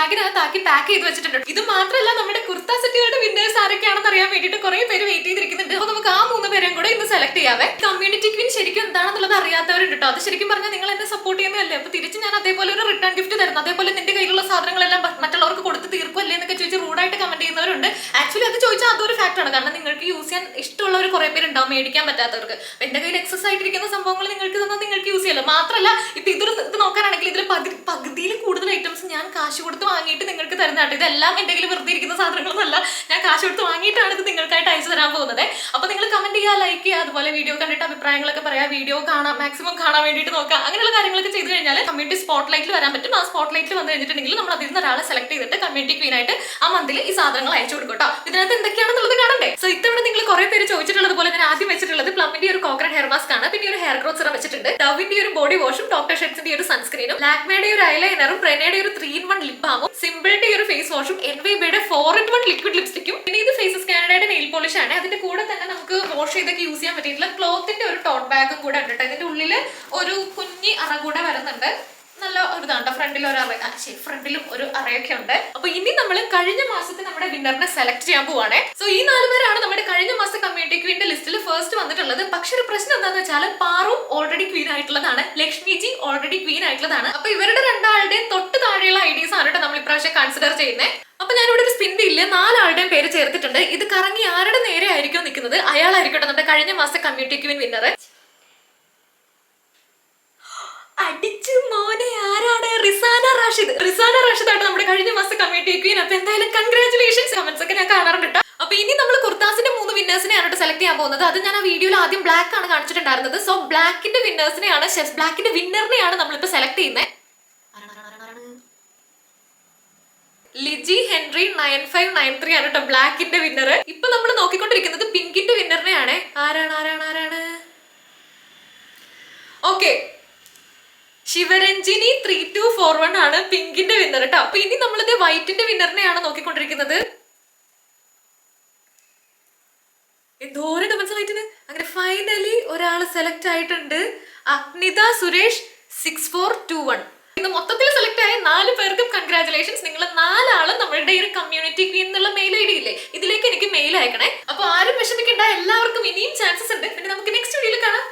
ബാഗിനകത്താക്കി pack ചെയ്ത് വെച്ചിട്ടുണ്ട്. ഇത് മാത്രമല്ല നമ്മുടെ കുർത്ത സെറ്റുകളുടെ വിന്നേഴ്സ് ആരൊക്കെയാണെന്ന് അറിയാൻ വേണ്ടിയിട്ട് കുറെ പേര് വെയിറ്റ് ചെയ്തിരിക്കുന്നുണ്ട്. അപ്പൊ നമുക്ക് ആ മൂന്ന് പേരെയും കൂടെ ഇന്ന് സെലക്ട് ചെയ്യാവേ. കമ്മ്യൂണിറ്റി ക്വീൻ ശരിക്കും എന്താണെന്നുള്ളത് അറിയാത്തവരുണ്ട് കേട്ടോ അത് ശരിക്കും പറഞ്ഞാൽ നിങ്ങൾ എന്നെ സപ്പോർട്ട് ചെയ്യുന്നതല്ലേ? അപ്പൊ തിരിച്ച് ഞാൻ അതേപോലെ ഒരു റിട്ടേൺ ഗിഫ്റ്റ് തരുന്നു. അതേപോലെ നിന്റെ കയ്യിലുള്ള സാധനങ്ങളെല്ലാം മറ്റുള്ളവർക്ക് കൊടുത്ത് തീർക്കുമല്ലേ എന്നൊക്കെ ചോദിച്ച് റൂഡായിട്ട് കമന്റ് ചെയ്യുന്നവരുണ്ട്. ആക്ച്വലി അത് ചോദിച്ചാൽ അതൊരു ഫാക്ട് ആണ്. കാരണം നിങ്ങൾക്ക് യൂസ് ചെയ്യാൻ ഇഷ്ടമുള്ളവർ കുറെ പേരുണ്ടാവും മേടിക്കാൻ പറ്റാത്തവർക്ക്. എന്റെ കയ്യിൽ എക്സസ് ആയിട്ടിരിക്കുന്ന സംഭവങ്ങൾ നിങ്ങൾക്ക് തന്നാൽ നിങ്ങൾക്ക് യൂസ് ചെയ്യാലോ. മാത്രമല്ല ഇപ്പൊ ഇതൊരു ഇത് നോക്കാനാണെങ്കിൽ ഇതിൽ പകുതി പകുതിയിൽ കൂടുതൽ ഐറ്റംസ് ഞാൻ കാശ് കൊടുത്ത് വാങ്ങിയിട്ട് നിങ്ങൾക്ക് തരുന്നതാണ് ഇതെല്ലാം എന്തെങ്കിലും വെറുതെ ഇരിക്കുന്ന സാധനങ്ങളൊന്നുമല്ല കാശ് കൊടുത്ത് വാങ്ങിയിട്ടാണ് ഇത് നിങ്ങൾക്കായിട്ട് അയച്ചു തരാൻ പോകുന്നത്. അപ്പോൾ നിങ്ങൾ കമന്റ് ചെയ്യുക ലൈക്ക് ചെയ്യുക അതുപോലെ വീഡിയോ കണ്ടിട്ട് അഭിപ്രായങ്ങളൊക്കെ പറയാം വീഡിയോ കാണാം മാക്സിമം കാണാൻ വേണ്ടിയിട്ട് നോക്കുക. അങ്ങനെയുള്ള കാര്യങ്ങളൊക്കെ ചെയ്തു കഴിഞ്ഞാൽ കമ്മ്യൂണിറ്റി സ്പോട്ട് ലൈറ്റിൽ വരാൻ പറ്റും. ആ സ്പോട്ട് ലൈറ്റിൽ വന്നു കഴിഞ്ഞിട്ടുണ്ടെങ്കിൽ നമ്മൾ അതിൽ നിന്ന് ഒരാളെ സെലക്ട് ചെയ്തിട്ട് കമ്മ്യൂണിറ്റി ക്വീൻ ആയിട്ട് ആ മന്തിൽ ഈ സാധനങ്ങൾ അയച്ചു കൊടുക്കട്ടോ കേട്ടോ ഇതിനകത്ത് എന്തൊക്കെയാണെന്നുള്ളത് കാണണ്ടേ? സോ ഇത്തവണ നിങ്ങൾ കുറെ പേര് ചോദിച്ചിട്ടുള്ളത് പോലെ ഞാൻ ആദ്യം വെച്ചിട്ടുള്ളത് പ്ലമ്മിന്റെ ഒരു കോക്കറൻ ഹെയർ മാസ്ക് ആണ്. പിന്നെ ഒരു ഹെയർ ഗ്രോത്ത് സിറം വെച്ചിട്ടുണ്ട്. ഡവിന്റെ ഒരു ബോഡി വാഷും ഡോക്ടർ ഷെഡ്സിന്റെ ഒരു സൺസ്ക്രീനും ലാക്മേയുടെ ഒരു ഐലൈനറും പ്രെനയുടെ ഒരു ത്രീ ഇൻ വൺ ലിപ് ബാമും സിമ്പിളിന്റെ ഒരു ഫേസ് വാഷും എൻവൈബയുടെ ഫോർ ഇൻ വൺ ലിക്വിഡ് ലിപ്സ്റ്റിക്കും ഫേസസ് കാനഡയുടെ നെയിൽ പോളിഷ് ആണ്. അതിന്റെ കൂടെ തന്നെ നമുക്ക് വാഷ് ചെയ്തൊക്കെ യൂസ് ചെയ്യാൻ പറ്റിയിട്ടുള്ള ക്ലോത്തിന്റെ ഒരു ടോട്ട് ബാഗും കൂടെ ഉണ്ട് കേട്ടോ ഇതിന്റെ ഉള്ളിൽ ഒരു കുഞ്ഞി അറ കൂടെ വരുന്നുണ്ട്. നല്ല ഒരു ഇതാണ് ഫ്രണ്ടിൽ ഒരു അറ ശരി ഫ്രണ്ടിലും ഒരു അറയൊക്കെ ഉണ്ട്. അപ്പൊ ഇനി നമ്മൾ കഴിഞ്ഞ മാസത്തെ നമ്മുടെ വിന്നറിനെ സെലക്ട് ചെയ്യാൻ പോവാണ്. സോ ഈ നാല് പേരാണ് നമ്മുടെ കഴിഞ്ഞ മാസത്തെ കമ്മ്യൂണിറ്റി ക്വീന്റെ ലിസ്റ്റിൽ ഫസ്റ്റ് വന്നിട്ടുള്ളത്. പക്ഷെ ഒരു പ്രശ്നം എന്താണെന്ന് വെച്ചാൽ പാറും ഓൾറെഡി ക്വീൻ ആയിട്ടുള്ളതാണ്. ലക്ഷ്മിജി ഓൾറെഡി ക്വീൻ ആയിട്ടുള്ളതാണ്. അപ്പൊ ഇവരുടെ രണ്ടാളുടെയും തൊട്ട് താഴെയുള്ള ഐഡിയസ് ആണ് കേട്ടോ നമ്മൾ ഇപ്രാവശ്യം കൺസിഡർ ചെയ്യുന്നത് അപ്പൊ ഞാനിവിടെ ഒരു സ്പിൻ ഇല്ല നാലാളുടെയും പേര് ഇത് കറങ്ങി ആരുടെ നേരെ ആയിരിക്കും നിൽക്കുന്നത്? അയാളായിരിക്കട്ടെ നമ്മുടെ കഴിഞ്ഞ മാസം കമ്മ്യൂണിറ്റി ക്വീൻ വിന്നർ അടിച്ചു മോനെ ആരാണ്? റിസാന റാഷിദ്. റിസാന റാഷിദ് ആണ് നമ്മുടെ കഴിഞ്ഞ മാസം കമ്മ്യൂണിറ്റി ക്വീൻ അപ്പൊ എന്തായാലും കൺഗ്രാചുലേഷൻസ് കമന്റ്സ് ഒക്കെ ഞാൻ കാണാറുണ്ട് കേട്ടോ. അപ്പൊ ഇനി നമ്മൾ കുർത്താസിന്റെ മൂന്ന് വിന്നേഴ്സിനെയാണ് സെലക്ട് ചെയ്യാൻ പോകുന്നത്. അത് ഞാൻ ആ വീഡിയോയിൽ ആദ്യം ബ്ലാക്ക് ആണ് കാണിച്ചിട്ടുണ്ടായിരുന്നത്. സോ ബ്ലാക്കിന്റെ വിന്നേഴ്സിനെയാണ് ബ്ലാക്കിന്റെ വിന്നറിനെയാണ് നമ്മളിപ്പോ സെലക്ട് ചെയ്യുന്നത് Liji Henry nine five nine three ആണ് കേട്ടോ ബ്ലാക്കിന്റെ വിന്നർ ഇപ്പൊ നമ്മൾ നോക്കിക്കൊണ്ടിരിക്കുന്നത് പിങ്കിന്റെ വിന്നറിനെയാണ് ആരാണ് ആരാണ് ആരാണ്? Okay Sivaranjini three two four one ആണ് പിങ്കിന്റെ വിന്നർ കേട്ടോ അപ്പൊ ഇനി നമ്മളിത് വൈറ്റിന്റെ വിന്നറിനെയാണ് നോക്കിക്കൊണ്ടിരിക്കുന്നത്. എന്തോരം ആയിട്ടുണ്ട് അങ്ങനെ ഫൈനലി ഒരാൾ സെലക്ട് ആയിട്ടുണ്ട്. Agnitha Suresh six four two one ഇന്ന് മൊത്തത്തിൽ സെലക്ട് ആയ നാല് പേർക്കും അപ്പൊ ആരും വിഷമിക്കണ്ട എല്ലാവർക്കും ഇനിയും ചാൻസസ് ഉണ്ട് പിന്നെ നമുക്ക് നെക്സ്റ്റ് വീഡിയോയിൽ കാണാം!